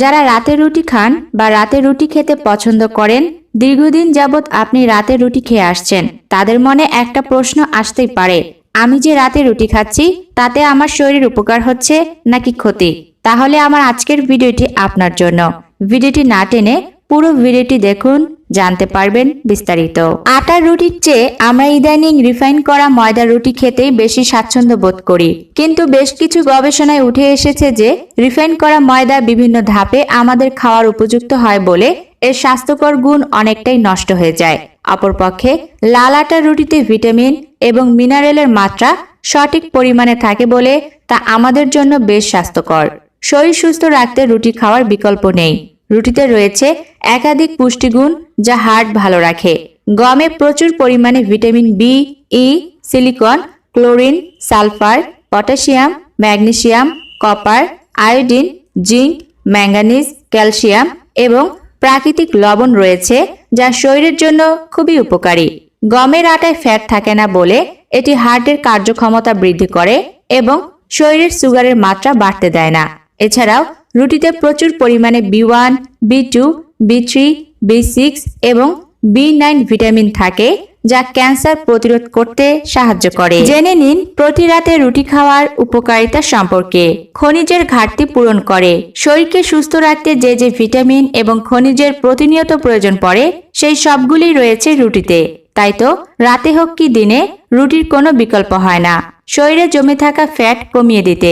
যারা রাতে রুটি খান বা রাতে রুটি খেতে পছন্দ করেন, দীর্ঘদিন যাবৎ আপনি রাতে রুটি খেয়ে আসছেন। তাদের মনে একটা প্রশ্ন আসতেই পারে, আমি যে রাতে রুটি খাচ্ছি, তাতে আমার শরীরের উপকার হচ্ছে নাকি ক্ষতি? তাহলে আমার আজকের ভিডিওটি আপনার জন্য। ভিডিওটি না টেনে পুরো ভিডিওটি দেখুন জানতে পারবেন বিস্তারিত। আটার রুটির চেয়ে আমরা ইদানিং রিফাইন করা ময়দা রুটি খেতেই বেশি স্বাচ্ছন্দ্য বোধ করি। কিন্তু বেশ কিছু গবেষণায় উঠে এসেছে যে, রিফাইন করা ময়দা বিভিন্ন ধাপে আমাদের খাওয়ার উপযুক্ত হয় বলে এর স্বাস্থ্যকর গুণ অনেকটাই নষ্ট হয়ে যায়। অপরপক্ষে, লাল আটার রুটিতে ভিটামিন এবং মিনারেলের মাত্রা সঠিক পরিমাণে থাকে বলে তা আমাদের জন্য বেশ স্বাস্থ্যকর। শরীর সুস্থ রাখতে রুটি খাওয়ার বিকল্প নেই। রুটিতে রয়েছে একাধিক পুষ্টিগুণ যা হার্ট ভালো রাখে। গমে প্রচুর পরিমাণে vitamin B E silicon, chlorine, sulphur, potassium magnesium copper, iodine, zinc, manganese, calcium এবং প্রাকৃতিক লবণ রয়েছে যা শরীরের জন্য খুবই উপকারী। গমের আটায় ফ্যাট থাকে না বলে এটি হার্টের কার্যক্ষমতা বৃদ্ধি করে এবং শরীরের সুগারের মাত্রা বাড়তে দেয় না। এছাড়াও রুটিতে প্রচুর পরিমাণে B one B two B three B six এবং বি নাইন ভিটামিন থাকে, যা ক্যান্সার প্রতিরোধ করতে সাহায্য করে। জেনে নিন প্রতি রাতে রুটি খাওয়ার উপকারিতা সম্পর্কে। খনিজের ঘাটতি পূরণ করে। শরীরকে সুস্থ রাখতে যে যে ভিটামিন এবং খনিজের প্রতিনিয়ত প্রয়োজন পড়ে, সেই সবগুলি রয়েছে রুটিতে। তাই তো, রাতে হোক কি দিনে, রুটির কোনো বিকল্প হয় না। শরীরে জমে থাকা ফ্যাট কমিয়ে দিতে।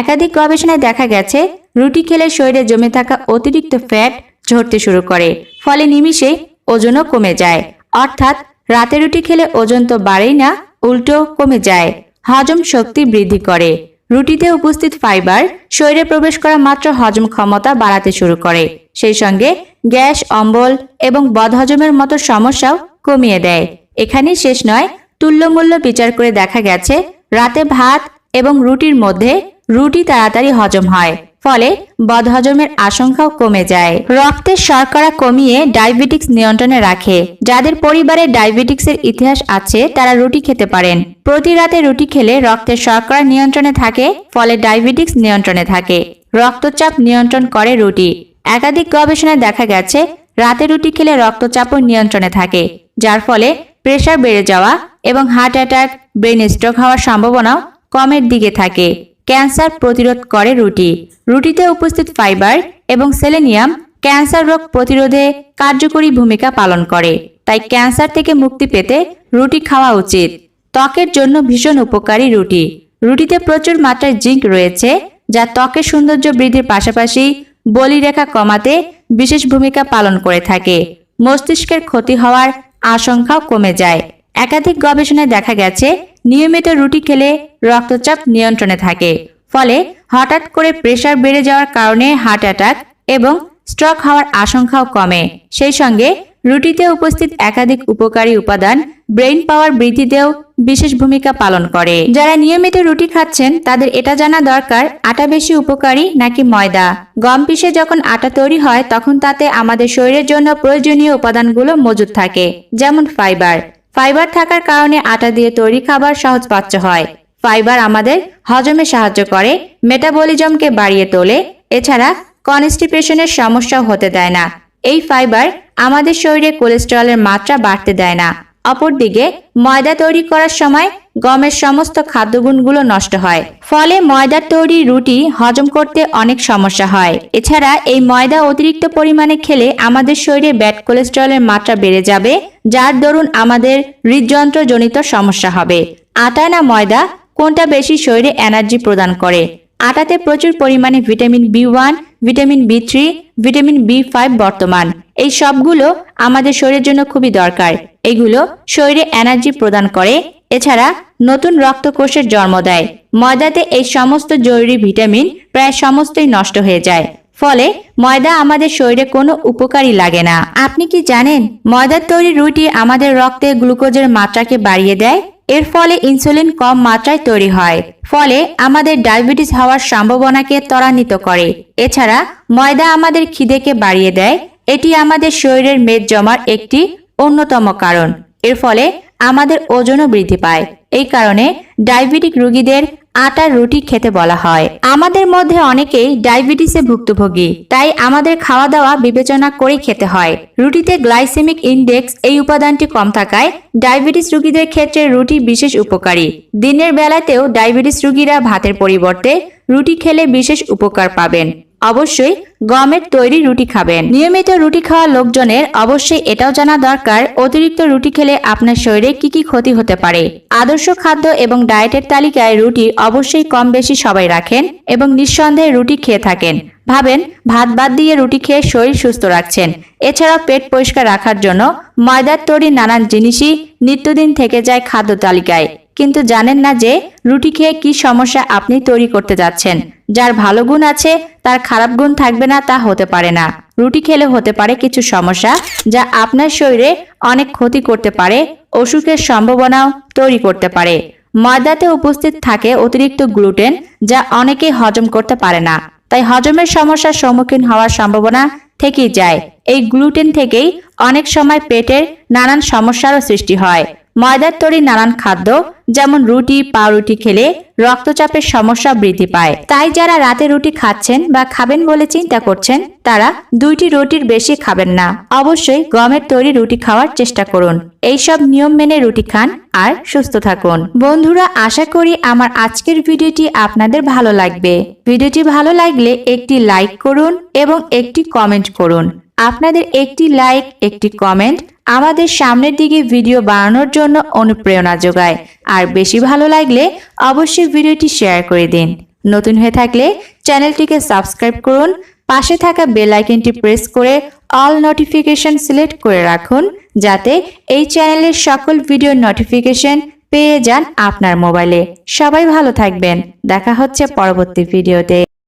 একাধিক গবেষণায় দেখা গেছে রুটি খেলে শরীরে জমে থাকা অতিরিক্ত ফ্যাট ঝরতে শুরু করে, ফলে নিমিষে ওজনও কমে যায়। অর্থাৎ, রাতে রুটি খেলে ওজন তো বাড়েই না, উল্টো কমে যায়। হজম শক্তি বৃদ্ধি করে। রুটিতে উপস্থিত ফাইবার শরীরে প্রবেশ করা মাত্র হজম ক্ষমতা বাড়াতে শুরু করে। সেই সঙ্গে গ্যাস, অম্বল এবং বদহজমের মতো সমস্যাও কমিয়ে দেয়। এখানেই শেষ নয়, তুল্যমূল্য বিচার করে দেখা গেছে, রাতে ভাত এবং রুটির মধ্যে রুটি তাড়াতাড়ি হজম হয়। ফলে বদহজমের আশঙ্কাও কমে যায়। রক্তের শর্করা কমিয়ে ডায়াবেটিক্স নিয়ন্ত্রণে রাখে। যাদের পরিবারে ডায়াবেটিক্সের ইতিহাস আছে, তারা রুটি খেতে পারেন। প্রতি রাতে রুটি খেলে রক্তের শর্করা নিয়ন্ত্রণে থাকে, ফলে ডায়াবেটিক্স নিয়ন্ত্রণে থাকে। রক্তচাপ নিয়ন্ত্রণ করে রুটি। একাধিক গবেষণায় দেখা গেছে, রাতে রুটি খেলে রক্তচাপও নিয়ন্ত্রণে থাকে, যার ফলে প্রেশার বেড়ে যাওয়া এবং হার্ট অ্যাটাক ব্রেন স্ট্রোক হওয়ার সম্ভাবনাও কমের দিকে থাকে। ক্যান্সার প্রতিরোধ করে রুটি। রুটিতে উপস্থিত ফাইবার এবং সেলেনিয়াম ক্যান্সার রোগ প্রতিরোধে কার্যকরী ভূমিকা পালন করে। তাই ক্যান্সার থেকে মুক্তি পেতে রুটি খাওয়া উচিত। ত্বকের জন্য ভীষণ উপকারী রুটি। রুটিতে প্রচুর মাত্রায় জিঙ্ক রয়েছে, যা ত্বকের সৌন্দর্য বৃদ্ধির পাশাপাশি বলিরেখা কমাতে বিশেষ ভূমিকা পালন করে থাকে। মস্তিষ্কের ক্ষতি হওয়ার আশঙ্কাও কমে যায়। একাধিক গবেষণায় দেখা গেছে, নিয়মিত রুটি খেলে রক্তচাপ নিয়ন্ত্রণে থাকে। ফলে হঠাৎ করে প্রেশার বেড়ে যাওয়ার কারণে হার্ট অ্যাটাক এবং স্ট্রোক হওয়ার আশঙ্কাও কমে। সেই সঙ্গে রুটিতে উপস্থিত একাধিক উপকারী উপাদান ব্রেইন পাওয়ার বৃদ্ধিতেও বিশেষ ভূমিকা পালন করে। যারা নিয়মিত রুটি খাচ্ছেন, তাদের এটা জানা দরকার, আটা বেশি উপকারী নাকি ময়দা? গম পিষে যখন আটা তৈরি হয়, তখন তাতে আমাদের শরীরের জন্য প্রয়োজনীয় উপাদানগুলো মজুদ থাকে, যেমন ফাইবার। ফাইবার থাকার কারণে আটা দিয়ে তৈরি খাবার সহজপাচ্য হয়। ফাইবার আমাদের হজমে সাহায্য করে, মেটাবলিজমকে বাড়িয়ে তোলে, এছাড়া কনস্টিপেশনের সমস্যাও হতে দেয় না। এই ফাইবার আমাদের শরীরে কোলেস্টেরলের মাত্রা বাড়তে দেয় না। অপরদিকে ময়দা তৈরি করার সময় গমের সমস্ত খাদ্যগুণগুলো নষ্ট হয়। ফলে ময়দার তৈরি রুটি হজম করতে অনেক সমস্যা হয়। এছাড়া এই ময়দা অতিরিক্ত পরিমাণে খেলে আমাদের শরীরে ব্যাড কোলেস্টেরলের মাত্রা বেড়ে যাবে, যার দরুন আমাদের হৃদযন্ত্রজনিত সমস্যা হবে। আটা না ময়দা, কোনটা বেশি শরীরে এনার্জি প্রদান করে? আটাতে প্রচুর পরিমাণে vitamin B one, vitamin B three, vitamin B five বর্তমান। এই সবগুলো আমাদের শরীরের জন্য খুবই দরকার। এগুলো শরীরে এনার্জি প্রদান করে এছাড়া নতুন রক্তকোষের জন্ম দেয়। ময়দাতে এই সমস্ত জরুরি ভিটামিন প্রায় সমস্তই নষ্ট হয়ে যায়। ফলে ময়দা আমাদের শরীরে কোনো উপকারী লাগে না। আপনি কি জানেন, ময়দার তৈরি রুটি আমাদের রক্তে গ্লুকোজের মাত্রাকে বাড়িয়ে দেয়? এর ফলে ইনসুলিন কম মাত্রায় তৈরি হয়। ফলে আমাদের ডায়াবেটিস হওয়ার সম্ভাবনাকে ত্বরান্বিত করে। এছাড়া ময়দা আমাদের খিদেকে বাড়িয়ে দেয়। এটি আমাদের শরীরের মেদ জমার একটি অন্যতম কারণ। এর ফলে আমাদের ওজনও বৃদ্ধি পায়। এই কারণে ডায়াবেটিক রোগীদের আটার রুটি খেতে বলা হয়। আমাদের মধ্যে অনেকেই ডায়াবেটিসে ভুক্তভোগী, তাই আমাদের খাওয়া দাওয়া বিবেচনা করেই খেতে হয়। রুটিতে গ্লাইসেমিক ইন্ডেক্স এই উপাদানটি কম থাকায় ডায়াবেটিস রোগীদের ক্ষেত্রে রুটি বিশেষ উপকারী। দিনের বেলাতেও ডায়াবেটিস রোগীরা ভাতের পরিবর্তে রুটি খেলে বিশেষ উপকার পাবেন। অবশ্যই গমের তৈরি রুটি খাবেন। নিয়মিত রুটি খাওয়া লোকজনের অবশ্যই এটাও জানা দরকার, অতিরিক্ত রুটি খেলে আপনার শরীরে কি কি ক্ষতি হতে পারে। আদর্শ খাদ্য এবং ডায়েটের তালিকায় রুটি অবশ্যই কম বেশি সবাই রাখেন এবং নিঃসন্দেহে রুটি খেয়ে থাকেন। ভাবেন, ভাত বাদ দিয়ে রুটি খেয়ে শরীর সুস্থ রাখছেন। এছাড়াও পেট পরিষ্কার রাখার জন্য ময়দার তৈরি নানান জিনিসই নিত্যদিন থেকে যায় খাদ্য তালিকায়। কিন্তু জানেন না যে রুটি খেয়ে কি সমস্যা আপনি তৈরি করতে যাচ্ছেন। যার ভালো গুণ আছে, তার খারাপ গুণ থাকবে না, তা হতে পারে না। রুটি খেলে হতে পারে কিছু সমস্যা, যা আপনার শরীরে অনেক ক্ষতি করতে পারে, অসুখের সম্ভাবনাও তৈরি করতে পারে। ময়দাতে উপস্থিত থাকে অতিরিক্ত গ্লুটেন, যা অনেকেই হজম করতে পারে না। তাই হজমের সমস্যার সম্মুখীন হওয়ার সম্ভাবনা থেকেই যায়। এই গ্লুটেন থেকেই অনেক সময় পেটের নানান সমস্যারও সৃষ্টি হয়। ময়দার তৈরি নানান খাদ্য, যেমন রুটি, পাউরুটি খেলে রক্তচাপের সমস্যা বৃদ্ধি পায়। তাই যারা রাতে রুটি খাচ্ছেন বা খাবেন বলে চিন্তা করছেন, তারা দুইটি রুটির বেশি খাবেন না। অবশ্যই গমের তৈরি রুটি খাওয়ার চেষ্টা করুন। এইসব নিয়ম মেনে রুটি খান আর সুস্থ থাকুন। বন্ধুরা, আশা করি আমার আজকের ভিডিওটি আপনাদের ভালো লাগবে। ভিডিওটি ভালো লাগলে একটি লাইক করুন এবং একটি কমেন্ট করুন। আপনাদের একটি লাইক, একটি কমেন্ট আমাদের সামনের দিকে ভিডিও বানানোর জন্য অনুপ্রেরণা যোগায়। আর বেশি ভালো লাগলে অবশ্যই ভিডিওটি শেয়ার করে দিন। নতুন হয়ে থাকলে চ্যানেলটিকে সাবস্ক্রাইব করুন, পাশে থাকা বেল আইকনটি প্রেস করে অল নোটিফিকেশন সিলেক্ট করে রাখুন, যাতে এই চ্যানেলের সকল ভিডিওর নোটিফিকেশন পেয়ে যান আপনার মোবাইলে সবাই ভালো থাকবেন। দেখা হচ্ছে পরবর্তী ভিডিওতে